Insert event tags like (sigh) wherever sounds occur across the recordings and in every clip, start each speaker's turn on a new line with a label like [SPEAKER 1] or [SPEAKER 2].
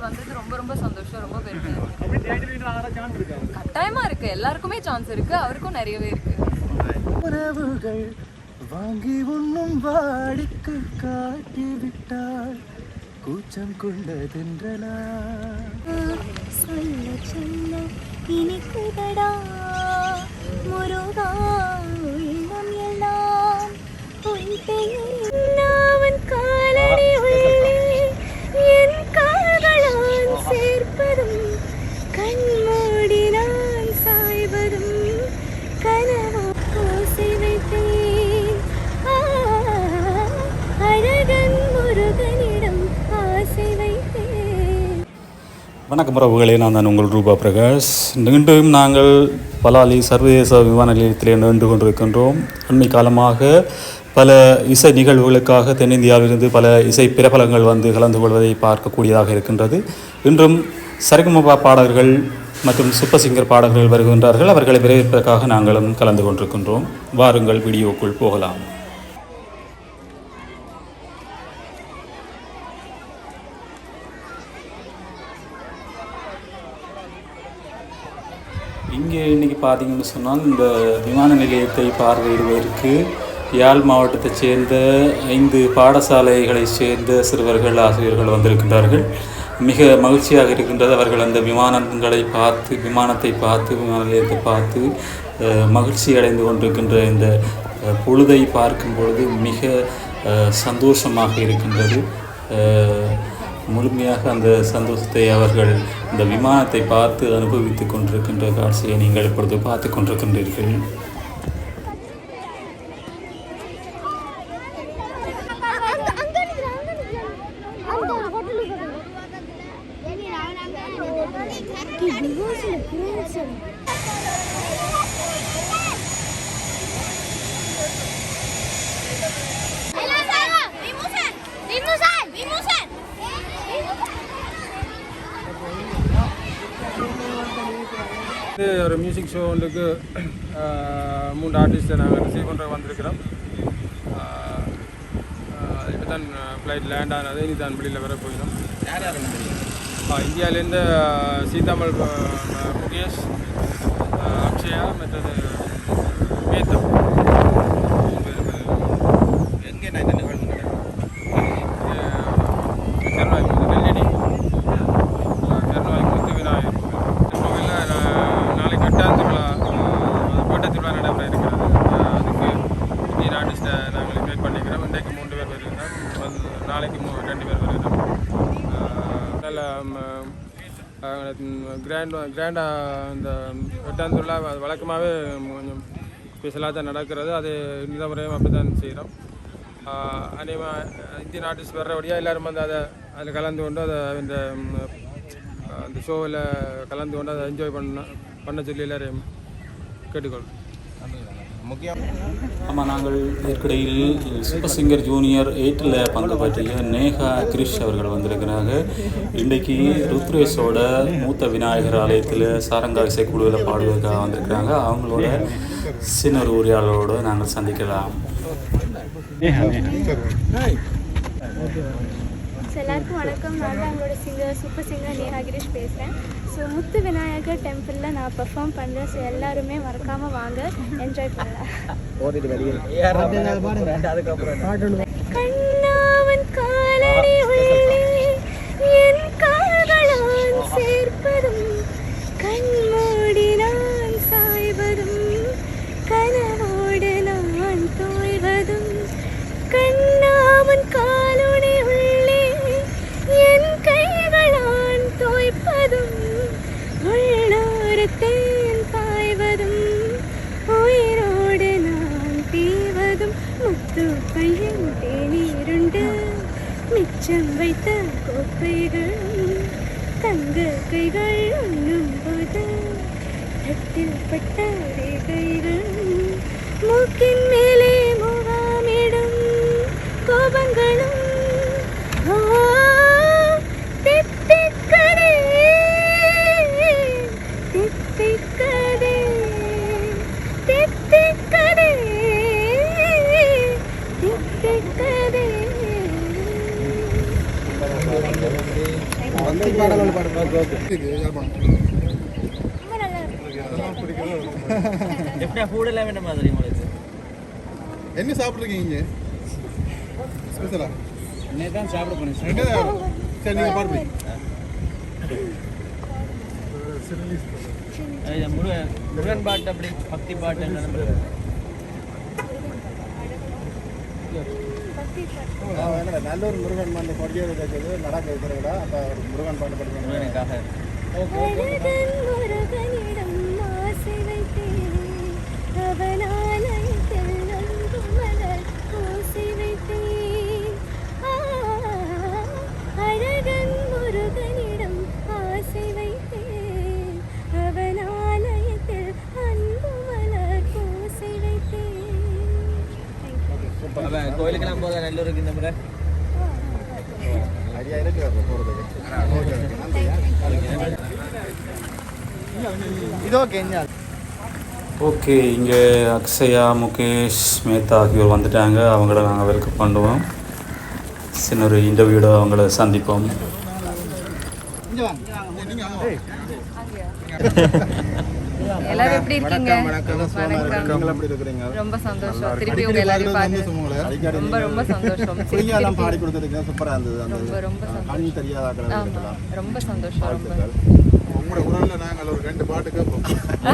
[SPEAKER 1] வந்தது ரொம்ப ரொம்ப சந்தோஷம் ரொம்ப பெருமையா கட்டாயமா இருக்கு. எல்லாருக்குமே சான்ஸ் இருக்கு. அவருக்கும் நிறையவே இருக்கு.
[SPEAKER 2] உறவுகள் வாங்கி உண்ணும் வாடிக்கை காட்டி விட்டாள் கூச்சம் கொண்டதென்றனா
[SPEAKER 3] சொல்ல சொல்ல இனிக்குதடா முருகா உள்ளம் எல்லாம் உன் பெயர்
[SPEAKER 4] வணக்கம் உறவுகளே நான் தான் உங்கள் ரூபா பிரகாஷ். மீண்டும் நாங்கள் பலாலி சர்வதேச விமான நிலையத்திலே நின்று கொண்டிருக்கின்றோம். அண்மை காலமாக பல இசை நிகழ்வுகளுக்காக தென்னிந்தியாவிலிருந்து பல இசை பிரபலங்கள் வந்து கலந்து கொள்வதை பார்க்கக்கூடியதாக இருக்கின்றது. இன்றும் சரிகமபா பாடகர்கள் மற்றும் சூப்பர் சிங்கர் பாடகர்கள் வருகின்றார்கள். அவர்களை வரவேற்பதற்காக நாங்களும் கலந்து கொண்டிருக்கின்றோம். வாருங்கள் வீடியோக்குள் போகலாம். இங்கே இன்னைக்கு பார்த்தீங்கன்னு சொன்னால் இந்த விமான நிலையத்தை பார்வையிடுவதற்கு யாழ் மாவட்டத்தைச் சேர்ந்த ஐந்து பாடசாலைகளைச் சேர்ந்த சிறுவர்கள் ஆசிரியர்கள் வந்திருக்கின்றார்கள். மிக மகிழ்ச்சியாக இருக்கின்றது அவர்கள் அந்த விமானங்களை பார்த்து விமானத்தை பார்த்து விமான நிலையத்தை பார்த்து மகிழ்ச்சி அடைந்து கொண்டிருக்கின்ற இந்த பொழுதை பார்க்கும் பொழுது மிக சந்தோஷமாக இருக்கின்றது. முழுமையாக அந்த சந்தோஷத்தை அவர்கள் இந்த விமானத்தை பார்த்து அனுபவித்துக் கொண்டிருக்கின்ற காட்சியை நீங்கள் இப்பொழுது பார்த்து கொண்டிருக்கின்றீர்கள்.
[SPEAKER 5] ஒரு மியூசிக் ஷோ ஒன்றுக்கு மூன்று ஆர்டிஸ்ட்டை நாங்கள் ரிசீவ் பண்ணுற வந்திருக்கிறோம். இப்போ தான் ஃப்ளைட் லேண்ட் ஆனது இனி தான் வெளியில் வர போயிடும் இந்தியாவிலேருந்து சீதாமல் முகேஷ் அக்ஷயா மற்றது மேத்தம் கருணாய் நெல்லடி கருணாய் முத்து விநாயகர் கோவிலில் நாளைக்கு கட்டான் திருவிழா கோட்டை திருவிழா நடைபெற இருக்கிறது அஹ் அதுக்கு இந்தியன் ஆர்டிஸ்ட்டை நாங்கள் இன்வைட் பண்ணிக்கிறோம் இன்றைக்கு மூன்று பேர் வருகிறோம் வந்து நாளைக்கு மூ ரெண்டு பேர் வருகிறோம் அஹ் நல்ல கிராண்ட் கிராண்டாக இந்த எட்டாம் திருவிழா வழக்கமாகவே கொஞ்சம் ஸ்பெஷலாக தான் நடக்கிறது. அது இந்த முறையும் அப்படி தான் செய்கிறோம் அநேகமாக இந்தியன் ஆர்டிஸ்ட் வர்றபடியாக எல்லோரும் வந்து அதை அதில் கலந்து கொண்டு அதை இந்த அந்த ஷோவில் கலந்து கொண்டு அதை என்ஜாய் பண்ண பண்ண சொல்லி எல்லாரையும் கேட்டுக்கொள்கிறேன்
[SPEAKER 4] ஆமாம் நாங்கள் இதற்கிடையில் சூப்பர் சிங்கர் ஜூனியர் எயிட்டில் பங்கு பற்றிய நேஹா கிரிஷ் அவர்கள் வந்திருக்கிறாங்க இன்றைக்கு ருத்ரேஷோட மூத்த விநாயகர் ஆலயத்தில் சாரங்கா இசைக்குழுவில் பாடுவதற்காக வந்திருக்கிறாங்க. அவங்களோட சின்ன ஒரு உரையாளரோடு நாங்கள் சந்திக்கலாம்.
[SPEAKER 3] எல்லாருக்கும் வணக்கம். நான் தான் உங்களோட singer super singer Neha Girish பேசுகிறேன் ஸோ முத்து விநாயகர் டெம்பிளில் நான் பெர்ஃபார்ம் பண்ணுறேன் ஸோ எல்லாருமே மறக்காமல் வாங்க. என்ஜாய் பண்ணலாம். கண்ணாவன் காலடி தீவதும் முத்து பையன் தேநீருண்டு மிச்சம் வைத்த கோப்பைகள் தங்க கைகள் உண்ணும்போது தட்டில் பட்ட ரேகைகள் மூக்கின் மேலே முகாமிடும் கோபங்களும் ஆ, தித்திக்கதே, தித்திக்கதே, தித்திக்கதே, தித்திக்கதே. ரொம்ப நல்லா இருக்கு (laughs)
[SPEAKER 6] எப்படியா ஃபுட் எல்லாம் வேண்ட மாதிரி உங்களுக்கு
[SPEAKER 7] என்ன சாப்பிட்ருக்கீங்க ஸ்பெஷலா?
[SPEAKER 6] இன்னைக்கு தான் சாப்பிட போனேன்
[SPEAKER 7] சரி. நீங்கள் பாருங்க.
[SPEAKER 6] முருகன் முருகன் பாட்டு அப்படி பக்தி பாட்டு என்ன நம்புறது
[SPEAKER 3] பக்தி பாட்டு.
[SPEAKER 7] நல்ல ஒரு முருகன் அந்த கொடியை வச்சது நடக்க வைக்கிறதா அப்போ முருகன் பாட்டு படிக்கணும்?
[SPEAKER 6] முருகனுக்காக.
[SPEAKER 3] அழகன்
[SPEAKER 6] கோயிலுக்கெல்லாம் போதா நல்லூருக்கு இந்த முறை
[SPEAKER 7] ஐடியா இருக்கு அப்போ போகிறதுக்கு இது ஓகே
[SPEAKER 4] ஓகே இங்கே அக்ஷயா முகேஷ் மேத்தா ஆகியோர் வந்துட்டாங்க. அவங்கள நாங்கள் வெல்கம் பண்ணுவோம் சின்ன ஒரு இன்டர்வியூட அவங்கள சந்திப்போம்.
[SPEAKER 1] எல்லாரும் எப்படி இருக்கீங்க? ரொம்ப சந்தோஷம். திருப்பி உங்க எல்லாரையும் பார்த்து ரொம்ப ரொம்ப சந்தோஷம். திருப்பி
[SPEAKER 7] எல்லாம் பாடி
[SPEAKER 1] திருப்பி.
[SPEAKER 7] கொடுத்துருக்கீங்க சூப்பராக இருந்தது அந்த
[SPEAKER 1] ரொம்ப ரொம்ப சந்தோஷம்.
[SPEAKER 7] கண் தெரியாத ஆக்கள்.
[SPEAKER 1] ஆமா ரொம்ப சந்தோஷம். ரொம்ப.
[SPEAKER 7] உங்களோட குரலில் நாங்கள் ஒரு ரெண்டு பாட்டு கேட்போம்.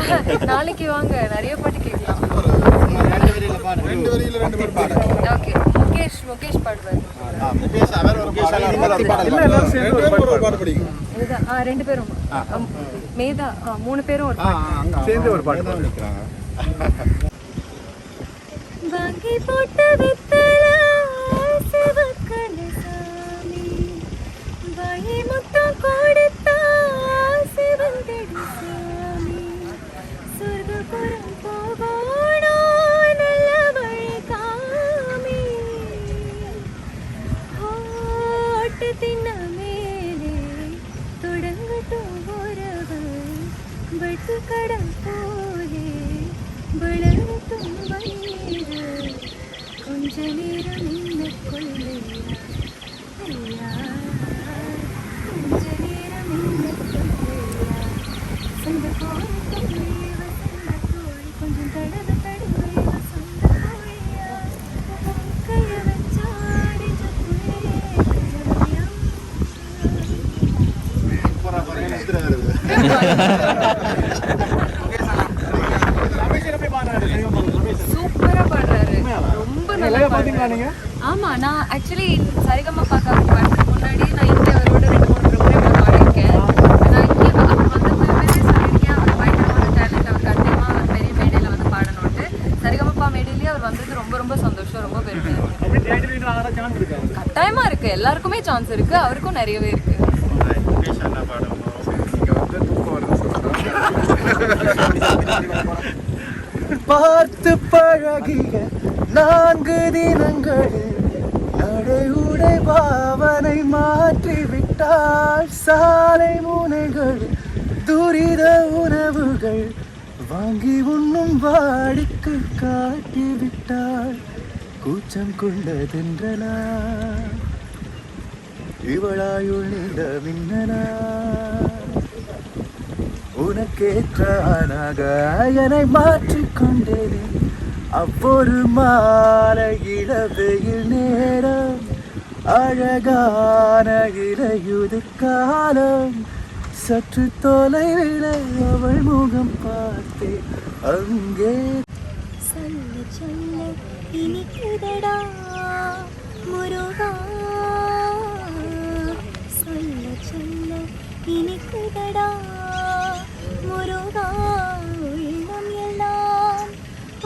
[SPEAKER 7] (laughs)
[SPEAKER 1] நாளைக்கு வாங்க நிறைய பாட்டு கேட்கலாம்.
[SPEAKER 7] ரெண்டு வரியில் ரெண்டு பாட்டு பாடு.
[SPEAKER 1] ஓகே முகேஷ் முகேஷ் பாடுவார்.
[SPEAKER 7] முகேஷ் அவர் ஒரு பாடல். ரெண்டு பேரும் ஒரு பாட்டு படிக்கும்
[SPEAKER 1] இதுதான் ஆ ரெண்டு பேரும். மேதா ஆ மூணு பேரும் ஒரு
[SPEAKER 7] சேர்ந்து ஒரு பாட்டு நிற்கிறாங்க
[SPEAKER 3] வாங்கி போட்ட வெத்தல தொடங்கட்டும் உறவு வெட்டு கடன் போலே வளரட்டும் வயிறு கொஞ்ச நேரம் இந்த கொள்ளையா ஐயா கொஞ்ச நேரம் இந்த கொள்ளையா சொந்த போராட்டம்
[SPEAKER 1] சூப்பரா பாடுறாரு. ரொம்ப நல்லா பாடுறாரு. ஆமா நான் ஆக்சுவலி சரிகமா பார்க்க பாடுறதுக்கு முன்னாடி நான் இங்கே அவரோட ரெண்டு மூணு ப்ரோக்ராம் பாடியிருக்கேன். நான் இங்கே அவர் வந்த பிறகு சொல்லியிருக்கேன் அவர் பயங்கரமான டேலண்ட் பெரிய மேடையில் வந்து பாடணும்ட்டு சரிகமப்பா மேடையிலேயே அவர் வந்தது ரொம்ப ரொம்ப சந்தோஷம் ரொம்ப பெருமையா இருக்கு. கட்டாயமா இருக்கு. எல்லாருக்குமே சான்ஸ் இருக்கு. அவருக்கும் நிறையவே இருக்கு
[SPEAKER 7] முகேஷ் அண்ணா பாடுவோம் நீங்கள் வந்து தூக்கம் வருது
[SPEAKER 2] பார்த்து பழகிய நான்கு தினங்களில் நடை உடை பாவனை மாற்றி விட்டாள் சாலை முனைகள் துரித உணவுகள் வாங்கி உண்ணும் வாடிக்கு காட்டி விட்டாள் கூச்சம் கொண்டதென்றனா இவளாயுள் நீண்ட மின்னனா உனக்கேற்ற ஆணாக மாற்றிக்கொண்டேனே. அவ்வொரு மாலை இளவெயில் நேரம் அழகான இலையுது காலம். சற்று தொலைவில் அவள் முகம் பார்த்தேன் அங்கே
[SPEAKER 3] சொல்ல சொல்ல இனிக்குதடா முருகா. சொல்ல சொல்ல இனிக்குதடா. முருகா உள்ளம் எல்லாம்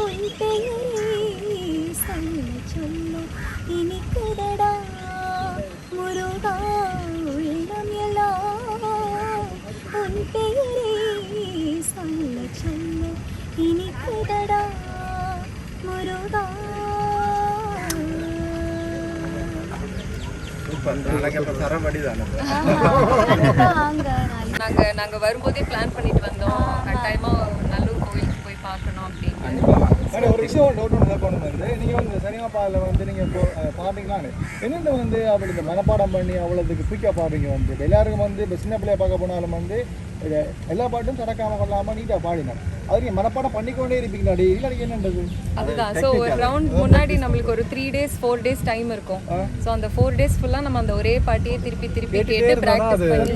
[SPEAKER 3] உன் பெயரே சொல்ல சொல்ல இனிக்குதடா முருகா உள்ளம் எல்லாம் உன் பெயரே சொல்ல சொல்ல இனிக்குதடா முருகா
[SPEAKER 7] சரமடி தானே
[SPEAKER 3] அங்க
[SPEAKER 1] நாங்க நாங்க வரும்போதே பிளான் பண்ணிட்டு வந்தோம். கட்டாயமா நல்லூர் கோயிலுக்கு போய் பார்க்கணும் அப்படின்னு.
[SPEAKER 7] ஒரு விஷயம் டவுட் ஒன்று கேட்கணும் வந்து நீங்கள் வந்து சினிமா பாடல வந்து நீங்கள் பாடுறீங்களான்னு என்னென்ன வந்து அப்படி இந்த மனப்பாடம் பண்ணி அவ்வளோதுக்கு குயிக்காக பாடுறீங்க வந்து? எல்லாருக்கும் வந்து இப்போ சின்ன பிள்ளைய பார்க்க போனாலும் வந்து எல்லா பாட்டும் தடக்காம கொள்ளாமல் நீட்டாக பாடினாங்க அது நீங்கள் மனப்பாடம் பண்ணிக்கொண்டே இருப்பீங்களா டே இல்லை என்னன்றது
[SPEAKER 1] அதுதான் ஸோ ஒரு ரவுண்ட் முன்னாடி நம்மளுக்கு ஒரு three days four days time இருக்கும் ஸோ அந்த ஃபோர் டேஸ் ஃபுல்லாக நம்ம அந்த ஒரே பாட்டியே திருப்பி திருப்பி கேட்டு ப்ராக்டிஸ் பண்ணி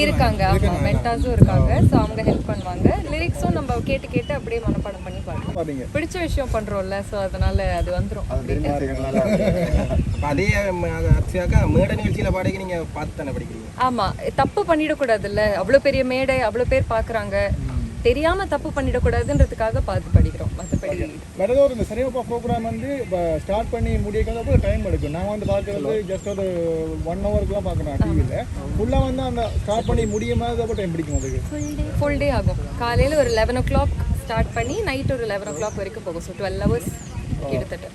[SPEAKER 1] இருக்காங்க ஆமா மென்டாஸும் இருக்காங்க ஸோ அவங்க ஹெல்ப் பண்ணுவாங்க. லிரிக்ஸும் நம்ம கேட்டு கேட்டு அப்படியே மனப்பாடம் பண்ணி பாடுவோம் பிடிச்ச விஷயம் பண்றோம்ல ஸோ அதனால அது வந்துரும்
[SPEAKER 6] அப்ப அதே மேடை நிகழ்ச்சியில பாடகி நீங்க பார்த்து தானே படிக்கிறீங்க?
[SPEAKER 1] ஆமா தப்பு பண்ணிடக்கூடாதுல்ல. அவ்வளோ பெரிய மேடை அவ்வளோ பேர் பார்க்கறாங்க. தெரியாம தப்பு பண்ணிடக்கூடாதுன்றதுக்காக பார்த்து படிக்கிறோம் மற்றபடி
[SPEAKER 7] வேறு ஒரு இந்த ப்ரோக்ராம் வந்து இப்போ ஸ்டார்ட் பண்ணி முடியக்கிறப்போ டைம் எடுக்கும். நான் வந்து பார்க்குறது ஜஸ்ட் ஒரு ஒன் ஹவருக்குலாம் பார்க்குறேன் டிவியில் ஃபுல்லாக வந்து அந்த ஸ்டார்ட் பண்ணி முடியும் போது டைம் பிடிக்கும் அதுக்கு.
[SPEAKER 1] ஃபுல் டே ஆகும். காலையில ஒரு லெவன் ஓ கிளாக் ஸ்டார்ட் பண்ணி நைட் ஒரு லெவன் ஓ கிளாக் வரைக்கும் போகும். ஸோ டுவெல் ஹவர்ஸ் கிட்டத்தட்ட.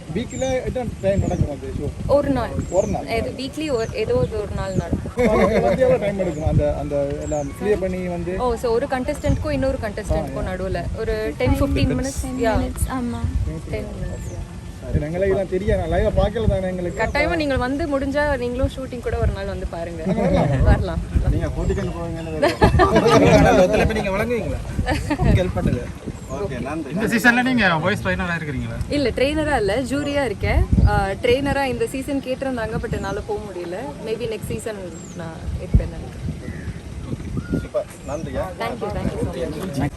[SPEAKER 1] ஒரு நாள்.
[SPEAKER 7] ஒரு நாள்.
[SPEAKER 1] இது வீக்லி ஏதோ ஒரு ஒரு நாள். நடக்கும்
[SPEAKER 7] வந்து எவ்வளோ டைம் எடுக்கும் அந்த அந்த எல்லாம் கிளியர் பண்ணி வந்து?
[SPEAKER 1] ஓ ஸோ ஒரு கண்டஸ்டன்ட்க்கும் இன்னொரு கண்டஸ்டன்ட்க்கும் நடுவில். ஒரு டென் ஃபிஃப்டீன் மினிட்ஸ் யா
[SPEAKER 3] ஆமாம்
[SPEAKER 1] டென் மினிட்ஸ்
[SPEAKER 7] எங்களுக்கு இதெல்லாம் தெரியாது. நான் லைவாக பார்க்கல தானே எங்களுக்கு.
[SPEAKER 1] கட்டாயமா நீங்கள் வந்து முடிஞ்சா நீங்களும் ஷூட்டிங் கூட ஒரு நாள் வந்து பாருங்க. வரலாம்.
[SPEAKER 7] கூட்டிக்கொண்டு (laughs)
[SPEAKER 6] நீங்க வழங்குவீங்களா? (laughs) ஹெல்ப் பண்ணுங்க
[SPEAKER 8] இந்த சீசன்ல நீங்க வாய்ஸ் ட்ரைனரா இருக்கிறீங்களா?
[SPEAKER 1] இல்ல ட்ரெயினரா இல்ல ஜூரியா இருக்கேன். ட்ரெயினரா இந்த சீசன் கேட்டிருந்தாங்க பட் என்னால போக முடியல. மேபி நெக்ஸ்ட் சீசன் நான் இருப்பேன் நினைக்கிறேன். Thank you thank you so much